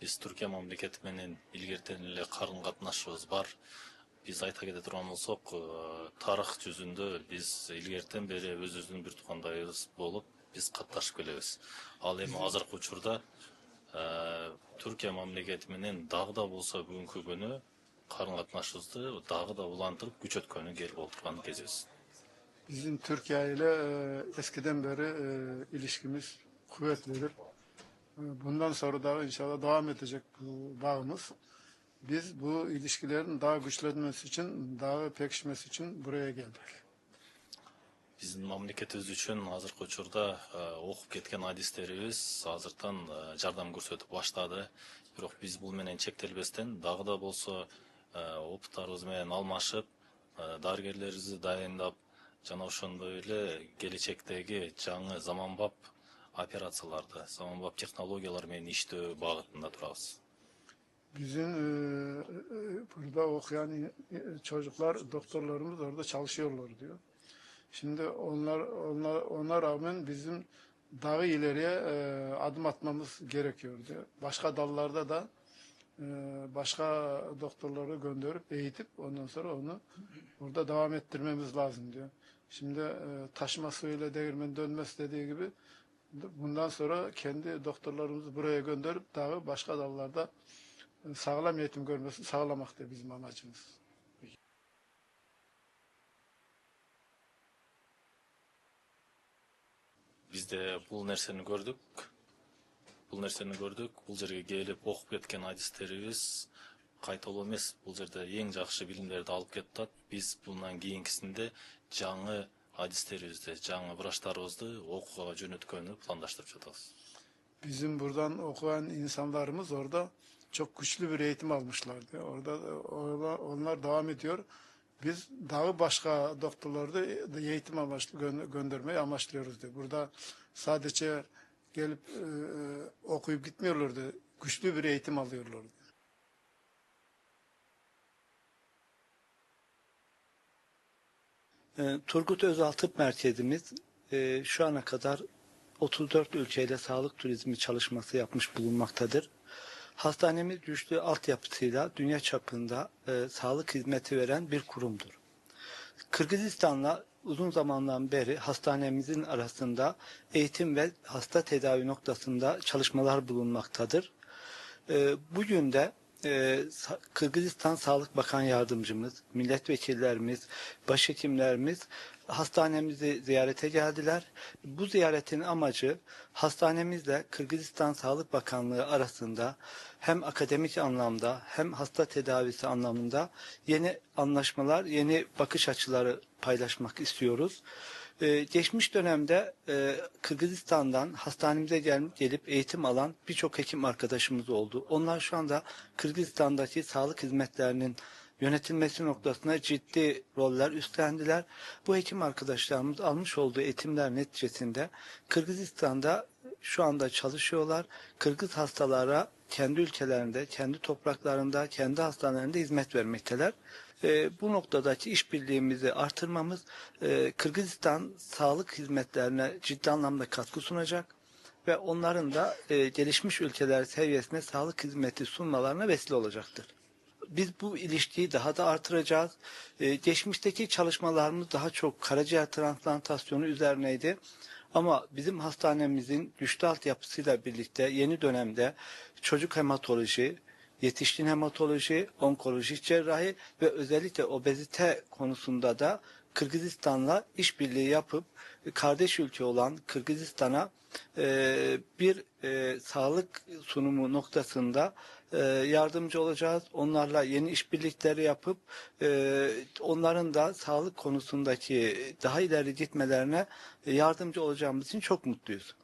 Биз Түркия мамлекети менен илгертен эле карым катнашыбыз бар. Биз айта кете турган болсок, тарых жүзүндө биз илгертен бери өзүбүздүн бир туугандайыбыз болуп, биз катташып келебиз. Ал эми азыркы учурда Түркия мамлекети менен дагы да болсо бүгүнкү күнү карым катнашыбызды дагы да улантырып күчөткөнү келип отурган кезибиз. Bizim Türkiye ile e, eskiden beri e, ilişkimiz kuvvetlidir. E, Bundan sonra da inşallah devam edecek bu bağımız. Biz bu ilişkilerin daha güçlenmesi için, daha pekişmesi için buraya geldik. биздин мамлекетибиз үчүн азыркы учурда э, окуп кеткен адистерибиз азыртан э, жардам көрсөтүп баштады бирок биз бул менен чектелбестен дагы да болсо э, опыттарыбыз менен алмашып э, дарыгерлерибизди дайындап жана ошондой эле келечектеги жаңы заманбап операцияларды заманбап технологиялар менен иштөө багытында турабыз Bizim e, e, burada okuyan e, çocuklar, doktorlarımız orada çalışıyorlar diyor. Şimdi onlar, onlar, ona rağmen bizim daha ileriye e, adım atmamız gerekiyor diyor. Başka dallarda da e, başka doktorları gönderip eğitip ondan sonra onu burada devam ettirmemiz lazım diyor. Şimdi e, taşma suyuyla değirmen dönmez dediği gibi bundan sonra kendi doktorlarımızı buraya gönderip daha başka dallarda e, sağlam eğitim görmesini sağlamak da bizim amacımız. Biz de bu nerseni gördük. Бұл gördük. Bu бұл gelip келіп оқып кеткен адистеріміз қайталау емес бұл жерде ең жақсы білімдерді алып кетті біз bundan кейінгісінде жаңы адистерибизди жаңы врачтарыбызды окууга жөнөткөнү пландаштырып жатабыз Bizim buradan okuyan insanlarımız orada çok güçlü bir eğitim almışlardı. Orada orada onlar devam ediyor. Biz daha başka doktorları da eğitim amaçlı gö- göndermeyi amaçlıyoruz diyor. Burada sadece gelip e, okuyup gitmiyorlardı. Güçlü bir eğitim alıyorlardı. Ee, Turgut Özal Tıp Merkezimiz e, şu ana kadar 34 ülkeyle sağlık turizmi çalışması yapmış bulunmaktadır. Hastanemiz güçlü altyapısıyla dünya çapında e, sağlık hizmeti veren bir kurumdur. Kırgızistan'la uzun zamandan beri hastanemizin arasında eğitim ve hasta tedavi noktasında çalışmalar bulunmaktadır. Ee, Bugün de e, Kırgızistan Sağlık Bakan Yardımcımız, milletvekillerimiz, başhekimlerimiz hastanemizi ziyarete geldiler. Bu ziyaretin amacı hastanemizle Kırgızistan Sağlık Bakanlığı arasında hem akademik anlamda hem hasta tedavisi anlamında yeni anlaşmalar, yeni bakış açıları paylaşmak istiyoruz. Ee, geçmiş dönemde e, Kırgızistan'dan hastanemize gel, gelip eğitim alan birçok hekim arkadaşımız oldu. Onlar şu anda Kırgızistan'daki sağlık hizmetlerinin yönetilmesi noktasında ciddi roller üstlendiler. Bu hekim arkadaşlarımız almış olduğu eğitimler neticesinde Kırgızistan'da şu anda çalışıyorlar. Kırgız hastalara kendi ülkelerinde, kendi topraklarında, kendi hastanelerinde hizmet vermekteler. Ee, bu noktadaki işbirliğimizi artırmamız e, Kırgızistan sağlık hizmetlerine ciddi anlamda katkı sunacak ve onların da e, gelişmiş ülkeler seviyesinde sağlık hizmeti sunmalarına vesile olacaktır. Biz bu ilişkiyi daha da artıracağız. Ee, geçmişteki çalışmalarımız daha çok karaciğer transplantasyonu üzerineydi. Ama bizim hastanemizin güçlü altyapısıyla birlikte yeni dönemde çocuk hematoloji, yetişkin hematoloji, onkolojik cerrahi ve özellikle obezite konusunda da Kırgızistan'la işbirliği yapıp kardeş ülke olan Kırgızistan'a e, bir e, sağlık sunumu noktasında e, yardımcı olacağız. Onlarla yeni işbirlikleri yapıp e, onların da sağlık konusundaki daha ileri gitmelerine yardımcı olacağımız için çok mutluyuz.